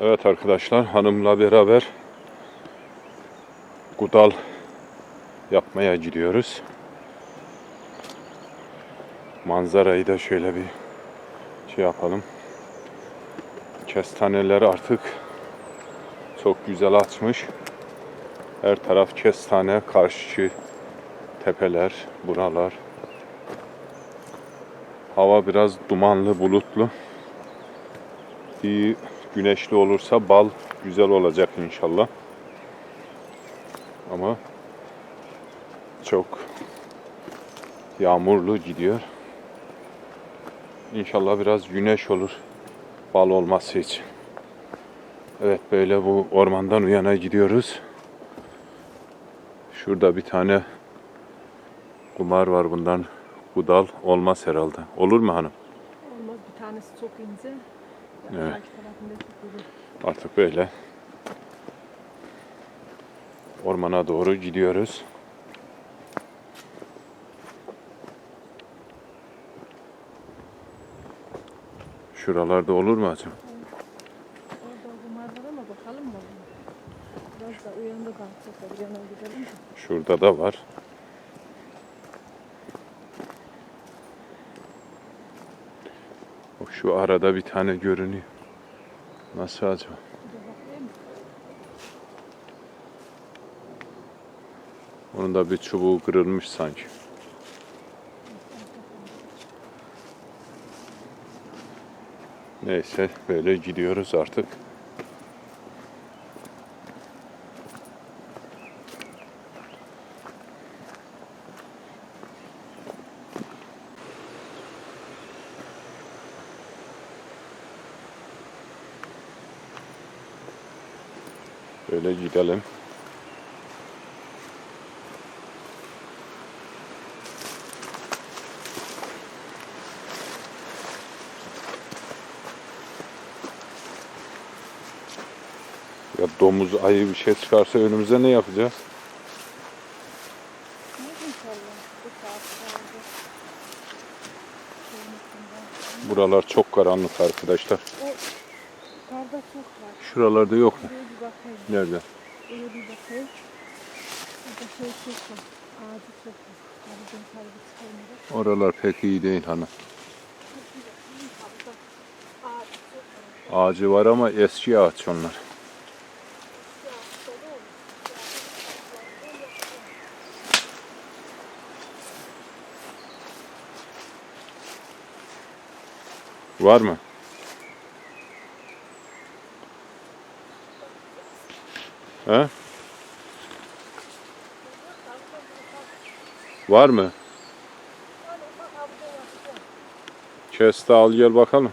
Evet arkadaşlar hanımla beraber gudal yapmaya gidiyoruz. Manzarayı da şöyle bir şey yapalım. Kestaneler artık çok güzel açmış. Her taraf kestane, karşı tepeler, buralar. Hava biraz dumanlı, bulutlu. İyi güneşli olursa bal güzel olacak inşallah. Ama çok yağmurlu gidiyor. İnşallah biraz güneş olur bal olması için. Evet böyle bu ormandan uyana gidiyoruz. Şurada bir tane kumar var bundan. Budal olmaz herhalde. Olur mu hanım? Olmaz bir tanesi çok ince. Evet. Artık böyle ormana doğru gidiyoruz. Şuralarda olur mu acaba? Orada kumar var ama bakalım mı? Biraz da uyandı da çok yana gidelim mi? Şurada da var. Bak şu arada bir tane görünüyor. Nasıl acaba? Onun da bir çubuğu kırılmış sanki. Neyse böyle gidiyoruz artık. Böyle gidelim. Ya domuz, ayı bir şey çıkarsa önümüze ne yapacağız? Buralar çok karanlık arkadaşlar. Şuralarda yok mu? Bakayım. Nerede? Buraya bir bakayım. Burada şey çok var. Ağacı çok var. Oralar pek iyi değil hanım. Ağacı var ama eski ağaç onlar. Var mı? He? Var mı? Kesti al gel bakalım.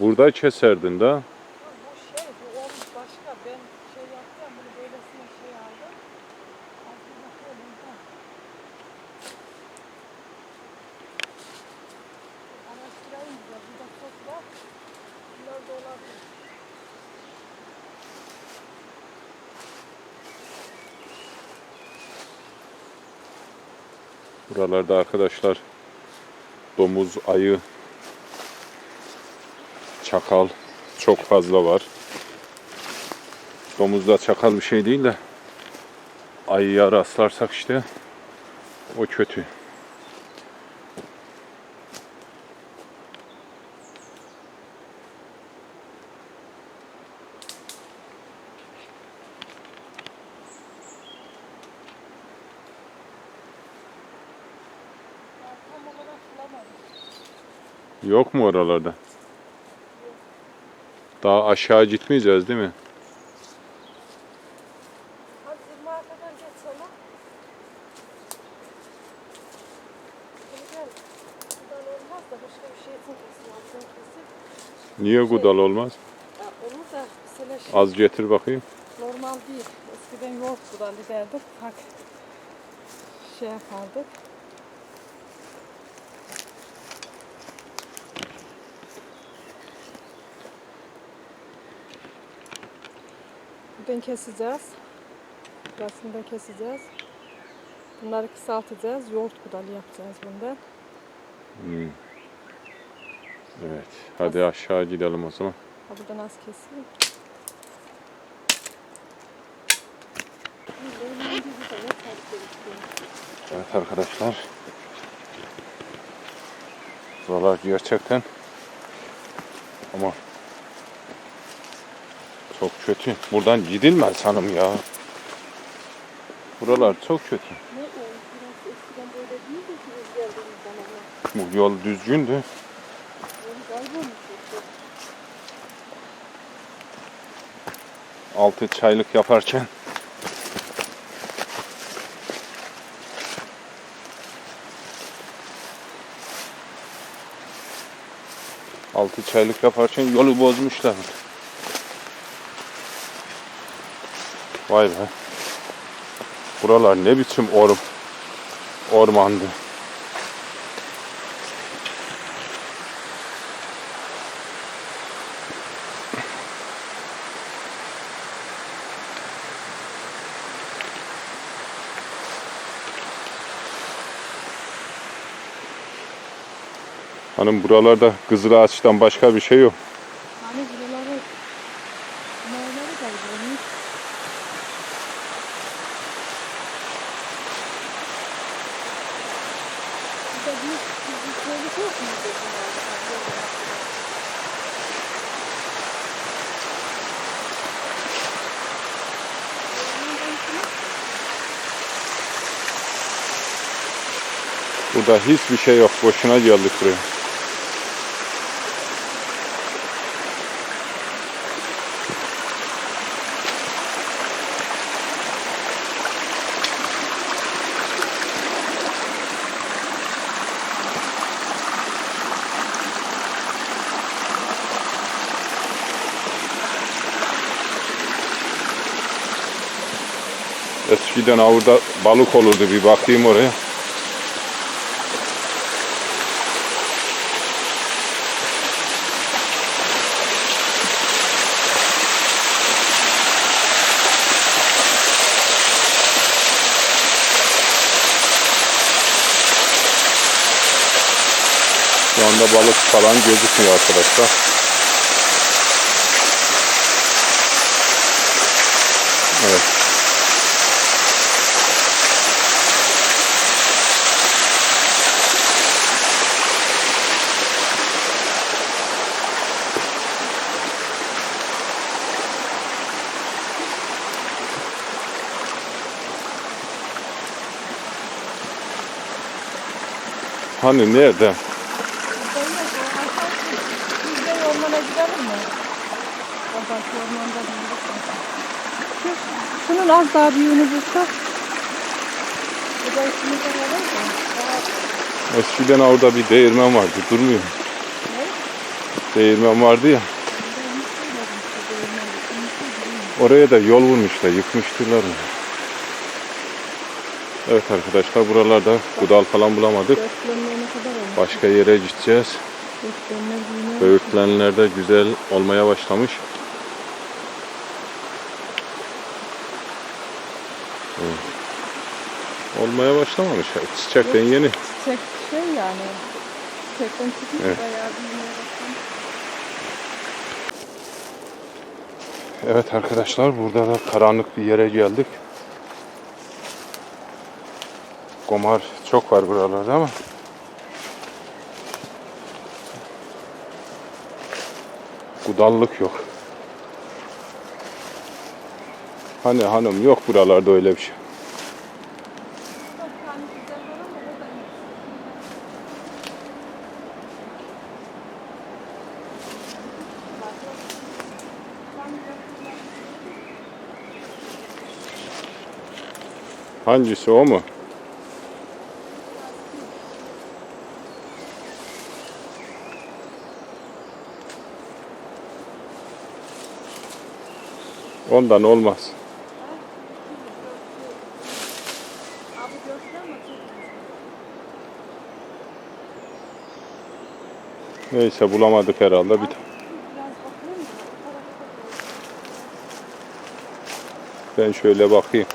Burada keserdin de. Bu şey, bu olmuş başka. Ben şey yaptım, bunu böylesine şey aldım. Az bir bakıyorum orada. Araştırayım biraz, burada çok var. Bunlar da olabilir. Buralarda arkadaşlar domuz, ayı, çakal çok fazla var. Domuzda çakal bir şey değil de ayıya rastlarsak işte o kötü. Yok mu oralarda? Daha aşağı gitmeyeceğiz değil mi? Hadi 20 kadar geç sana. Gel. Buradan olmaz da başka bir şey için kesin. Altın kesin. Niye gudal olmaz? Ya olur da mesela şey Az getir bakayım. normal değil. Eskiden yoğurt buradan giderdik. Bak şey yapardık. Buradan keseceğiz. Burasını da keseceğiz. Bunları kısaltacağız. Yoğurt kudalı yapacağız bundan. Hmm. Evet. Hadi aşağı gidelim o zaman. Ha buradan az keseyim. Evet arkadaşlar. Buralar gerçekten ama çok kötü. Buradan gidilmez hanım ya. Buralar çok kötü. Bu yol düzgündü. Altı çaylık yaparken Altı çaylık yaparken yolu bozmuşlar. Vay be. Buralar ne biçim orm ormandı. Hanım buralarda kızıl ağaçtan başka bir şey yok. Hani buraları Nerelere kaybolmuş? Burada büyük bir köylük yok mu? Burada hiçbir şey yok. Boşuna geldik buraya. Eskiden avurda balık olurdu bir bakayım oraya. Şu anda balık falan gözükmüyor arkadaşlar. Evet. Hani nerede? Biz de ormana gidelim mi? Oradaki ormanda. Şu, şunun az daha büyüğünü bulsak. Bu da işimize yarar da. Eskiden orada bir değirmen vardı. Durmuyor. ne? Değirmen vardı ya. Oraya da yol vurmuşlar. Yıkmıştılar onu. Evet arkadaşlar buralarda gudal falan bulamadık. Başka yere gideceğiz. Böğürtlenler de güzel olmaya başlamış. Evet. Olmaya başlamamış. Çiçekten yeni. Çiçek şey yani. Çiçekten çıkmış Evet. bayağı. Evet arkadaşlar burada da karanlık bir yere geldik. Komar çok var buralarda ama Gudallık yok. Hani hanım yok buralarda öyle bir şey. Hangisi o mu? Ondan olmaz. Abi görsün ama çok güzel. Neyse bulamadık herhalde. Bir. Ben şöyle bakayım.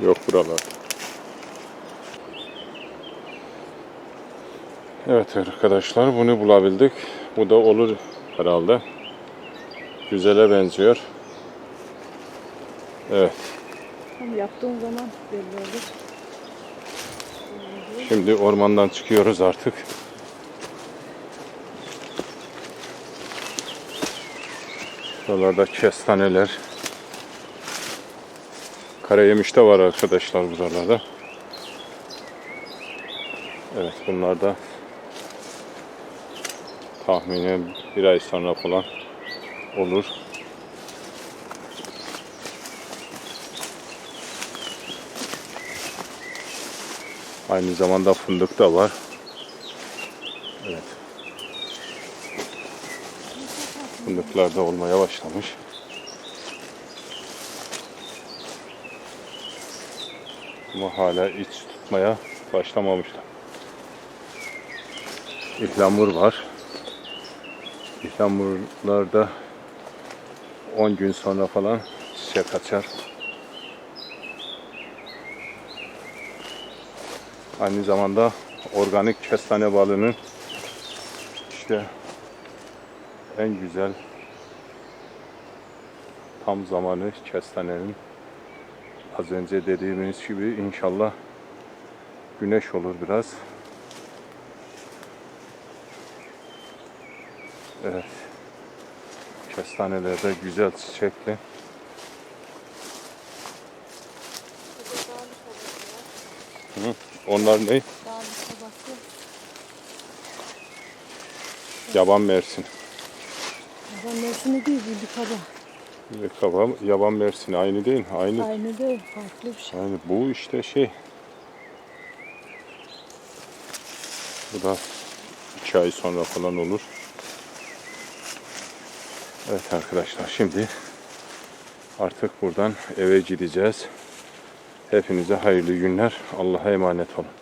Yok buralar. Evet arkadaşlar bunu bulabildik. Bu da olur herhalde. Güzele benziyor. Evet. Tam yaptığın zaman belli olur. Şimdi ormandan çıkıyoruz artık. Buralarda kestaneler. Karayemiş de var arkadaşlar buralarda. Evet bunlar da tahminen bir ay sonra falan olur. Aynı zamanda fındık da var. Evet. Fındıklar da olmaya başlamış. Ama hala iç tutmaya başlamamışlar. İhlamur var. İhlamurlar da 10 gün sonra falan çiçek açar. Aynı zamanda organik kestane balının işte en güzel tam zamanı kestanenin az önce dediğimiz gibi inşallah güneş olur biraz. Evet. Kestaneler de güzel çiçekli. Hı, onlar ne? Yaban mersin. Ben nesini değil bildi kaba. Kaba, yaban mersini aynı değil. Aynı. Aynı değil farklı bir şey. Yani bu işte şey. Bu da iki ay sonra falan olur. Evet arkadaşlar şimdi artık buradan eve gideceğiz. Hepinize hayırlı günler. Allah'a emanet olun.